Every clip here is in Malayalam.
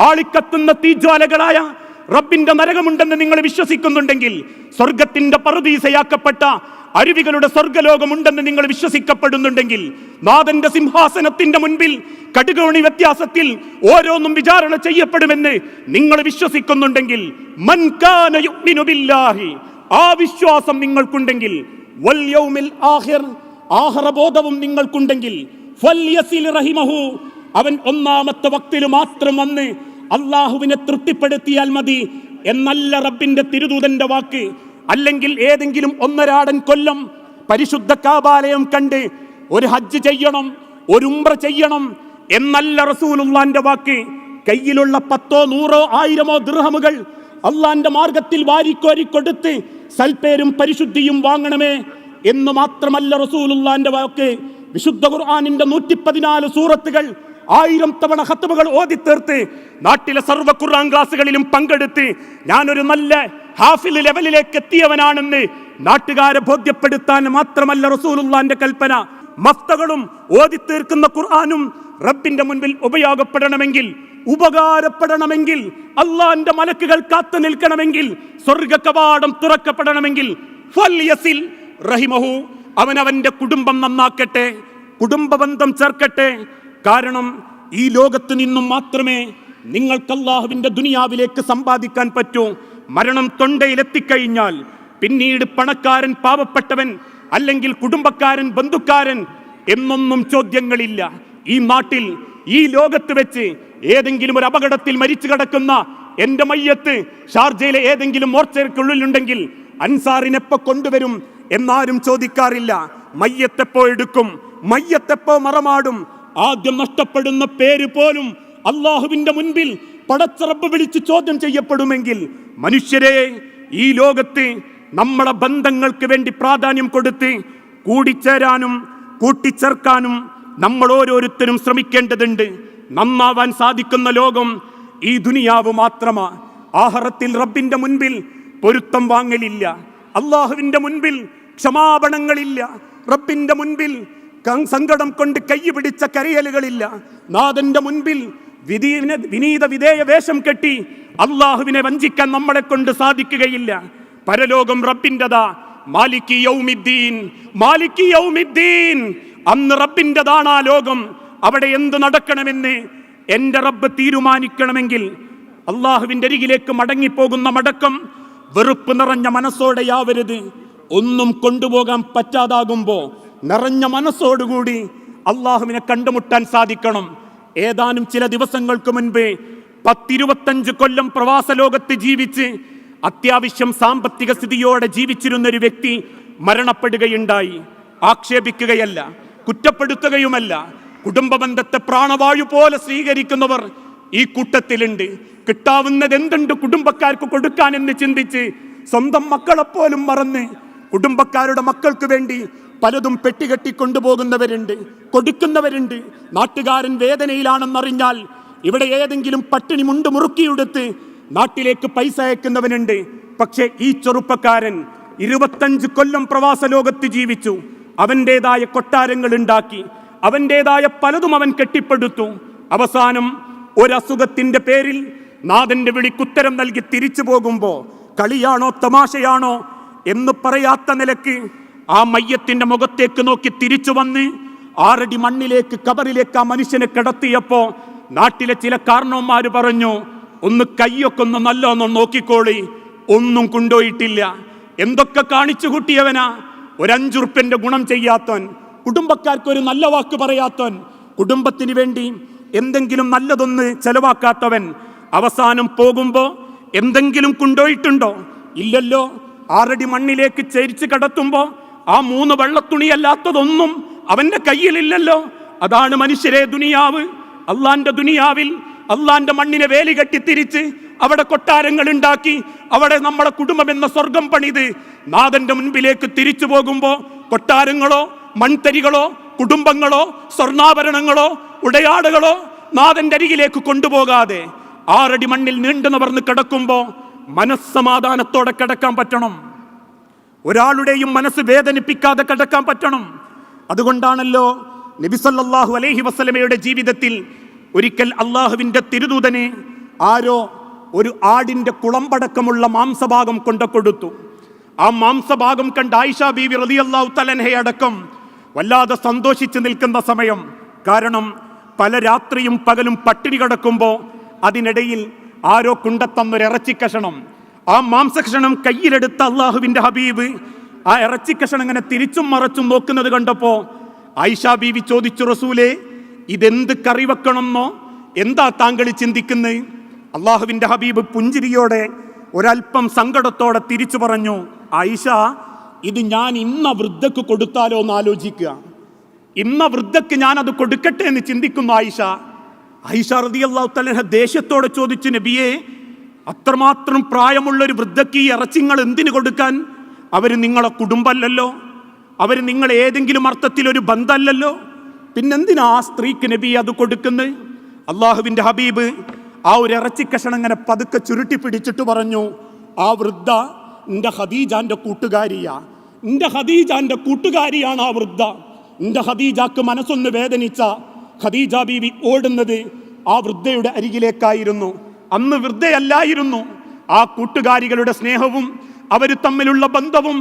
ആളിക്കത്തുന്ന തീജ്വാലകളായ റബ്ബിന്റെ നരകമുണ്ടെന്ന് നിങ്ങൾ വിശ്വസിക്കുന്നുണ്ടെങ്കിൽ സ്വർഗത്തിന്റെ പറുദീസയാക്കപ്പെട്ട അരുവികളുടെ സ്വർഗലോകമുണ്ടെന്ന് നിങ്ങൾ വിശ്വസിക്കപ്പെടുന്നുണ്ടെങ്കിൽ നാഥന്റെ സിംഹാസനത്തിന്റെ മുൻപിൽ കടുകോണി വ്യത്യാസത്തിൽ ഓരോന്നും വിചാരണ ചെയ്യപ്പെടുമെന്ന് നിങ്ങൾ വിശ്വസിക്കുന്നുണ്ടെങ്കിൽ ആ വിശ്വാസം നിങ്ങൾക്കുണ്ടെങ്കിൽ ആഹ്റബോധവും നിങ്ങൾക്കുണ്ടെങ്കിൽ അവൻ ഒന്നാമത്തെ വക്തിൽ മാത്രം വന്ന് അള്ളാഹുവിനെ തൃപ്തിപ്പെടുത്തിയാൽ മതി എന്നല്ല റബ്ബിന്റെ തിരുദൂതന്റെ വാക്ക്. അല്ലെങ്കിൽ ഏതെങ്കിലും ഒന്നരാടൻ കൊല്ലം പരിശുദ്ധ കാബാലയം കണ്ട് ഒരു ഹജ്ജ് ചെയ്യണം ഒരു ഉംറ ചെയ്യണം എന്നല്ല റസൂലുള്ളാന്റെ വാക്ക്. കയ്യിലുള്ള പത്തോ നൂറോ ആയിരമോ ദൃഹമുകൾ അള്ളാന്റെ മാർഗത്തിൽ വാരിക്കോരി കൊടുത്ത് സൽപ്പേരും പരിശുദ്ധിയും വാങ്ങണമേ എന്ന് മാത്രമല്ല റസൂലുള്ളാന്റെ വാക്ക്. വിശുദ്ധ ഖുർആാനിന്റെ നൂറ്റി പതിനാല് സൂറത്തുകൾ ആയിരം തവണ ഓതി ഓതിത്തീർത്ത് നാട്ടിലെ സർവ ഖുർആൻ ക്ലാസ്സുകളിലും പങ്കെടുത്ത് ഞാനൊരു നല്ല ഹാഫിൽ ലെവലിലേക്ക് എത്തിയവനാണെന്ന് നാട്ടുകാരെ ബോധ്യപ്പെടുത്താൻ മാത്രമല്ല റസൂലുള്ളാന്റെ കൽപ്പന. മഫ്തകളും ഓതിത്തീർക്കുന്ന ഖുർആാനും റബ്ബിന്റെ മുൻപിൽ ഉപയോഗപ്പെടണമെങ്കിൽ ഉപകാരപ്പെടണമെങ്കിൽ അള്ളാന്റെ മലക്കുകൾ കാത്തു നിൽക്കണമെങ്കിൽ സ്വർഗ കവാടം തുറക്കപ്പെടണമെങ്കിൽ റഹിമഹു അവൻ അവന്റെ കുടുംബം നന്നാക്കട്ടെ കുടുംബ ബന്ധം ചേർക്കട്ടെ കാരണം ഈ ലോകത്ത് നിന്നും മാത്രമേ നിങ്ങൾക്ക് അള്ളാഹുവിന്റെ ദുനിയാവിലേക്ക് സമ്പാദിക്കാൻ പറ്റൂ. മരണം തൊണ്ടയിലെത്തിക്കഴിഞ്ഞാൽ പിന്നീട് പണക്കാരൻ പാവപ്പെട്ടവൻ അല്ലെങ്കിൽ കുടുംബക്കാരൻ ബന്ധുക്കാരൻ എന്നൊന്നും ചോദ്യങ്ങളില്ല. ഈ നാട്ടിൽ ഈ ലോകത്ത് വെച്ച് ഏതെങ്കിലും ഒരു അപകടത്തിൽ മരിച്ചു കിടക്കുന്ന എന്റെ മയ്യത്ത് ഷാർജയിലെ ഏതെങ്കിലും മോർച്ചയ്ക്കുള്ളിലുണ്ടെങ്കിൽ അൻസാറിനെപ്പോ കൊണ്ടുവരും എന്നാരും ചോദിക്കാറില്ല. മയ്യത്തെപ്പോ എടുക്കും മയ്യത്തെപ്പോ മറമാടും ആദ്യം നഷ്ടപ്പെടുന്ന പേര് പോലും അള്ളാഹുവിന്റെ മുൻപിൽ പടച്ചറപ്പ് വിളിച്ച് ചോദ്യം ചെയ്യപ്പെടുമെങ്കിൽ മനുഷ്യരെ ഈ ലോകത്ത് നമ്മളെ ബന്ധങ്ങൾക്ക് വേണ്ടി പ്രാധാന്യം കൊടുത്ത് കൂടിച്ചേരാനും കൂട്ടിച്ചേർക്കാനും നമ്മൾ ഓരോരുത്തരും ശ്രമിക്കേണ്ടതുണ്ട്. നന്നാവാൻ സാധിക്കുന്ന ലോകം ഈ ദുനിയാവ് മാത്രമാ. ആഹറത്തിൽ റബ്ബിന്റെ മുൻപിൽ പൊരുത്തം വാങ്ങലില്ല. അള്ളാഹുവിന്റെ മുൻപിൽ ക്ഷമാപണങ്ങളില്ല. റബ്ബിന്റെ മുൻപിൽ സങ്കടം കൊണ്ട് കൈ പിടിച്ച കരയലുകളില്ല. നാഥന്റെ മുൻപിൽ വിധീന വിനീത വിധേയ വേഷം കെട്ടി അള്ളാഹുവിനെ വഞ്ചിക്കാൻ നമ്മളെ കൊണ്ട് സാധിക്കുകയില്ല. പരലോകം റബ്ബിന്റെതാ. മാലിക്കി യൗമിദ്ദീൻ. മാലിക്കി യൗമിദ്ദീൻ. അന്ന് റബ്ബിന്റെതാണ് ആ ലോകം. അവിടെ എന്ത് നടക്കണമെന്ന് എന്റെ റബ്ബ് തീരുമാനിക്കണമെങ്കിൽ അള്ളാഹുവിന്റെ അരികിലേക്ക് മടങ്ങിപ്പോകുന്ന മടക്കം വെറുപ്പ് നിറഞ്ഞ മനസ്സോടെയാവരുത് ഒന്നും കൊണ്ടുപോകാൻ പറ്റാതാകുമ്പോ നിറഞ്ഞ മനസ്സോടുകൂടി അള്ളാഹുവിനെ കണ്ടുമുട്ടാൻ സാധിക്കണം. ഏതാനും ചില ദിവസങ്ങൾക്ക് മുൻപ് പത്തിരുപത്തഞ്ച് കൊല്ലം പ്രവാസ ലോകത്ത് ജീവിച്ച് അത്യാവശ്യം സാമ്പത്തിക സ്ഥിതിയോടെ ജീവിച്ചിരുന്ന ഒരു വ്യക്തി മരണപ്പെടുകയുണ്ടായി. ആക്ഷേപിക്കുകയല്ല കുറ്റപ്പെടുത്തുകയുമല്ല. കുടുംബ ബന്ധത്തെ പ്രാണവായു പോലെ സ്വീകരിക്കുന്നവർ ഈ കൂട്ടത്തിലുണ്ട്. കിട്ടാവുന്നത് എന്തുണ്ട് കുടുംബക്കാർക്ക് കൊടുക്കാൻ എന്ന് ചിന്തിച്ച് സ്വന്തം മക്കളെപ്പോലും മറന്ന് കുടുംബക്കാരുടെ മക്കൾക്ക് വേണ്ടി പലതും പെട്ടികെട്ടി കൊണ്ടുപോകുന്നവരുണ്ട് കൊടുക്കുന്നവരുണ്ട്. നാട്ടുകാരൻ വേദനയിലാണെന്നറിഞ്ഞാൽ ഇവിടെ ഏതെങ്കിലും പട്ടിണി മുണ്ട് മുറുക്കിയെടുത്ത് നാട്ടിലേക്ക് പൈസ അയക്കുന്നവനുണ്ട്. പക്ഷേ ഈ ചെറുപ്പക്കാരൻ ഇരുപത്തഞ്ച് കൊല്ലം പ്രവാസ ലോകത്ത് ജീവിച്ചു. അവന്റെതായ കൊട്ടാരങ്ങൾ ഉണ്ടാക്കി. അവന്റെതായ പലതും അവൻ കെട്ടിപ്പടുത്തു. അവസാനം ഒരസുഖത്തിന്റെ പേരിൽ നാഥന്റെ വിളിക്കുത്തരം നൽകി തിരിച്ചു പോകുമ്പോൾ കളിയാണോ തമാശയാണോ എന്ന് പറയാത്ത നിലയ്ക്ക് ആ മയ്യത്തിന്റെ മുഖത്തേക്ക് നോക്കി തിരിച്ചു വന്ന് ആറടി മണ്ണിലേക്ക് കബറിലേക്ക് ആ മനുഷ്യനെ കിടത്തിയപ്പോ നാട്ടിലെ ചില കാരണവന്മാര് പറഞ്ഞു ഒന്ന് കയ്യൊക്കെ ഒന്ന് നല്ലോണം നോക്കിക്കോളി ഒന്നും കൊണ്ടുപോയിട്ടില്ല. എന്തൊക്കെ കാണിച്ചു കൂട്ടിയവനാ? ഒരഞ്ചുറുപ്പ്യന്റെ ഗുണം ചെയ്യാത്തവൻ കുടുംബക്കാർക്ക് ഒരു നല്ല വാക്ക് പറയാത്തവൻ കുടുംബത്തിന് വേണ്ടി എന്തെങ്കിലും നല്ലതൊന്ന് ചെലവാക്കാത്തവൻ അവസാനം പോകുമ്പോൾ എന്തെങ്കിലും കൊണ്ടുപോയിട്ടുണ്ടോ? ഇല്ലല്ലോ. ആറടി മണ്ണിലേക്ക് ചേരിച്ച് കടത്തുമ്പോ ആ മൂന്ന് വെള്ളത്തുണിയല്ലാത്തതൊന്നും അവന്റെ കയ്യിലില്ലല്ലോ. അതാണ് മനുഷ്യരെ ദുനിയാവ്. അള്ളാന്റെ ദുനിയാവിൽ അള്ളാന്റെ മണ്ണിനെ വേലി കെട്ടി തിരിച്ച് അവിടെ കൊട്ടാരങ്ങൾ ഉണ്ടാക്കി അവിടെ നമ്മുടെ കുടുംബം എന്ന സ്വർഗം പണിത് നാഥന്റെ മുൻപിലേക്ക് തിരിച്ചു പോകുമ്പോൾ കൊട്ടാരങ്ങളോ മൺതരികളോ കുടുംബങ്ങളോ സ്വർണാഭരണങ്ങളോ ഉടയാടുകളോ നാഥന്റെ അരികിലേക്ക് കൊണ്ടുപോകാതെ ആറടി മണ്ണിൽ നീണ്ടു നിവർന്ന് കിടക്കുമ്പോൾ മനസ്സമാധാനത്തോടെ കിടക്കാൻ പറ്റണം. ഒരാളുടെയും മനസ്സ് വേദനിപ്പിക്കാതെ കിടക്കാൻ പറ്റണം. അതുകൊണ്ടാണല്ലോ നബിസല്ലാഹു അലൈഹി വസ്ലമയുടെ ജീവിതത്തിൽ ഒരിക്കൽ അള്ളാഹുവിന്റെ തിരുദൂതനെ ആരോ ഒരു ആടിന്റെ കുളമ്പടക്കമുള്ള മാംസഭാഗം കൊണ്ടു കൊടുത്തു. ആ മാംസഭാഗം കണ്ട് ആയിഷ ബീവി റളിയല്ലാഹു അള്ളാഹു അടക്കം വല്ലാതെ സന്തോഷിച്ച് നിൽക്കുന്ന സമയം. കാരണം പല രാത്രിയും പകലും പട്ടിണി കിടക്കുമ്പോൾ അതിനിടയിൽ ആരോ കുണ്ടത്തന്നൊരു ഇറച്ചിക്കഷണം ആ മാംസകഷണം കയ്യിലെടുത്ത അള്ളാഹുവിന്റെ ഹബീബ് ആ ഇറച്ചിക്കഷണം ഇങ്ങനെ തിരിച്ചും മറച്ചും നോക്കുന്നത് കണ്ടപ്പോ ആയിഷ ബീവി ചോദിച്ചു റസൂലേ ഇതെന്ത് കറി വെക്കണമെന്നോ? എന്താ താങ്കൾ ചിന്തിക്കുന്നത് അള്ളാഹുവിന്റെ ഹബീബ് പുഞ്ചിരിയോടെ ഒരൽപ്പം സങ്കടത്തോടെ തിരിച്ചു പറഞ്ഞു ആയിഷ ഇത് ഞാൻ ഇന്ന വൃദ്ധക്ക് കൊടുത്താലോ എന്ന് ആലോചിക്കുക. ഇന്ന വൃദ്ധക്ക് ഞാൻ അത് കൊടുക്കട്ടെ എന്ന് ചിന്തിക്കുന്നു ആയിഷ. ആയിഷ റതി അള്ളാഹു തലഹ ദേഷ്യത്തോടെ ചോദിച്ചു നബിയെ അത്രമാത്രം പ്രായമുള്ള ഒരു വൃദ്ധയ്ക്ക് ഈ ഇറച്ചിങ്ങൾ എന്തിനു കൊടുക്കാൻ? അവർ നിങ്ങളെ കുടുംബമല്ലല്ലോ അവർ നിങ്ങൾ ഏതെങ്കിലും അർത്ഥത്തിൽ ഒരു ബന്ധമല്ലല്ലോ പിന്നെന്തിനാ ആ സ്ത്രീക്ക് നബി അത് കൊടുക്കുന്നത് അള്ളാഹുവിന്റെ ഹബീബ് ആ ഒരു ഇറച്ചിക്കഷണം ഇങ്ങനെ പതുക്കെ ചുരുട്ടി പിടിച്ചിട്ട് പറഞ്ഞു ആ വൃദ്ധ എന്റെ ഹദീജാന്റെ കൂട്ടുകാരിയാ. എന്റെ ഹദീജാന്റെ കൂട്ടുകാരിയാണ് ആ വൃദ്ധ. എന്റെ ഹദീജാക്ക് മനസ്സൊന്ന് വേദനിച്ച ഖദീജ ബീവി ഓടുന്നത് ആ വൃദ്ധയുടെ അരികിലേക്കായിരുന്നു. അന്ന് വൃദ്ധയല്ലായിരുന്നു. ആ കൂട്ടുകാരികളുടെ സ്നേഹവും അവർ തമ്മിലുള്ള ബന്ധവും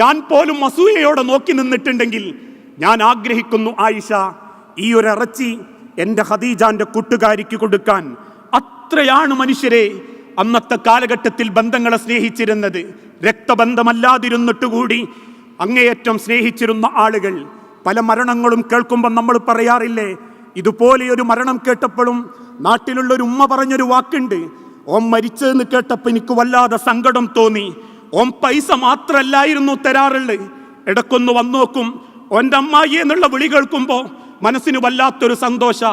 ഞാൻ പോലും അസൂയയോടെ നോക്കി നിന്നിട്ടുണ്ടെങ്കിൽ ഞാൻ ആഗ്രഹിക്കുന്നു ആയിഷ ഈ ഒരു ഇറച്ചി എന്റെ ഹദീജാന്റെ കൂട്ടുകാരിക്ക് കൊടുക്കാൻ. അത്രയാണ് മനുഷ്യരെ അന്നത്തെ കാലഘട്ടത്തിൽ ബന്ധങ്ങളെ സ്നേഹിച്ചിരുന്നത്. രക്തബന്ധമല്ലാതിരുന്നിട്ടുകൂടി അങ്ങേയറ്റം സ്നേഹിച്ചിരുന്ന ആളുകൾ. പല മരണങ്ങളും കേൾക്കുമ്പോൾ നമ്മൾ പറയാറില്ലേ ഇതുപോലെ ഒരു മരണം കേട്ടപ്പോഴും നാട്ടിലുള്ള ഒരു ഉമ്മ പറഞ്ഞൊരു വാക്കുണ്ട്. ഓം മരിച്ചതെന്ന് കേട്ടപ്പോൾ എനിക്ക് വല്ലാതെ സങ്കടം തോന്നി. ഓം പൈസ മാത്രല്ലായിരുന്നു തരാറുള്ളത് ഇടക്കൊന്ന് വന്നോക്കും. ഓന്റെ അമ്മായി എന്നുള്ള വിളി കേൾക്കുമ്പോൾ മനസ്സിന് വല്ലാത്തൊരു സന്തോഷ.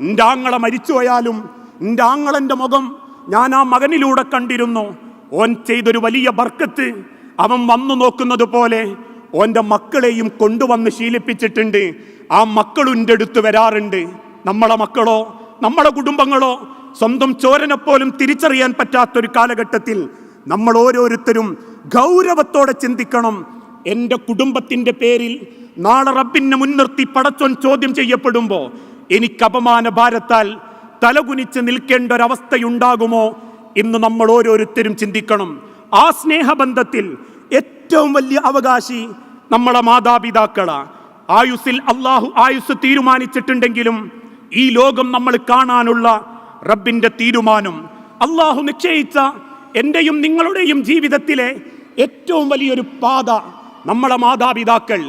എന്റെ ആങ്ങളെ മരിച്ചുപോയാലും എന്റെ ആങ്ങളന്റെ മുഖം ഞാൻ ആ മകനിലൂടെ കണ്ടിരുന്നു. ഓൻ ചെയ്തൊരു വലിയ ബർക്കത്ത്. അവൻ വന്നു നോക്കുന്നത് പോലെ ഓന്റെ മക്കളെയും കൊണ്ടുവന്ന് ശീലിപ്പിച്ചിട്ടുണ്ട്. ആ മക്കളുന്റെ അടുത്ത് വരാറുണ്ട്. നമ്മളെ മക്കളോ നമ്മളെ കുടുംബങ്ങളോ സ്വന്തം ചോരനെ പോലും തിരിച്ചറിയാൻ പറ്റാത്തൊരു കാലഘട്ടത്തിൽ നമ്മൾ ഓരോരുത്തരും ഗൗരവത്തോടെ ചിന്തിക്കണം. എന്റെ കുടുംബത്തിന്റെ പേരിൽ നാളെ റബ്ബിനെ മുൻനിർത്തി പടച്ചോൻ ചോദ്യം ചെയ്യപ്പെടുമ്പോൾ എനിക്ക് അപമാന ഭാരത്താൽ തലകുനിച്ച് നിൽക്കേണ്ട ഒരവസ്ഥയുണ്ടാകുമോ എന്ന് നമ്മൾ ഓരോരുത്തരും ചിന്തിക്കണം. ആ സ്നേഹബന്ധത്തിൽ ഏറ്റവും വലിയ അവകാശി നമ്മളെ മാതാപിതാക്കളാ. ആയുസ്സിൽ അള്ളാഹു ആയുസ് തീരുമാനിച്ചിട്ടുണ്ടെങ്കിലും ഈ ലോകം നമ്മൾ കാണാനുള്ള റബ്ബിന്റെ തീരുമാനം. അള്ളാഹു നിശ്ചയിച്ച എന്റെയും നിങ്ങളുടെയും ജീവിതത്തിലെ ഏറ്റവും വലിയൊരു പാത നമ്മളെ മാതാപിതാക്കൾ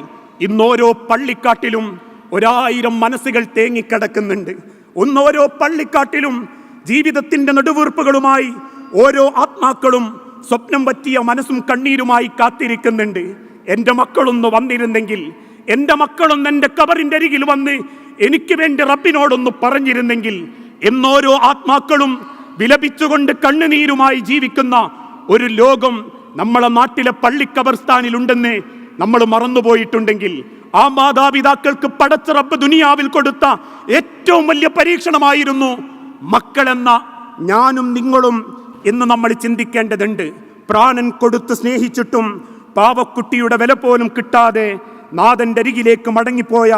ഇന്നോരോ പള്ളിക്കാട്ടിലും ഒരായിരം മനസ്സുകൾ തേങ്ങിക്കിടക്കുന്നുണ്ട്. ഒന്നോരോ പള്ളിക്കാട്ടിലും ജീവിതത്തിന്റെ നെടുവീർപ്പുകളുമായി ഓരോ ആത്മാക്കളും സ്വപ്നം പറ്റിയ മനസ്സും കണ്ണീരുമായി കാത്തിരിക്കുന്നുണ്ട്. എന്റെ മക്കളൊന്ന് വന്നിരുന്നെങ്കിൽ എന്റെ മക്കളൊന്ന് എന്റെ കബറിന്റെ അരികിൽ വന്ന് എനിക്ക് വേണ്ടി റബ്ബിനോടൊന്ന് പറഞ്ഞിരുന്നെങ്കിൽ എന്നോരോ ആത്മാക്കളും വിലപിച്ചുകൊണ്ട് കണ്ണുനീരുമായി ജീവിക്കുന്ന ഒരു ലോകം നമ്മളെ നാട്ടിലെ പള്ളി കബർസ്ഥാനിലുണ്ടെന്ന് നമ്മൾ മറന്നുപോയിട്ടുണ്ടെങ്കിൽ ആ മാതാപിതാക്കൾക്ക് പടച്ച റബ്ബ് ദുനിയാവിൽ കൊടുത്ത ഏറ്റവും വലിയ പരീക്ഷണമായിരുന്നു മക്കളെന്ന ഞാനും നിങ്ങളും എന്ന് നമ്മൾ ചിന്തിക്കേണ്ടതുണ്ട്. പ്രാണൻ കൊടുത്ത് സ്നേഹിച്ചിട്ടും പാവക്കുട്ടിയുടെ വില പോലും കിട്ടാതെ നാഥന്റെ അരികിലേക്ക് മടങ്ങിപ്പോയ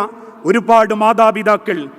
ഒരുപാട് മാതാപിതാക്കൾ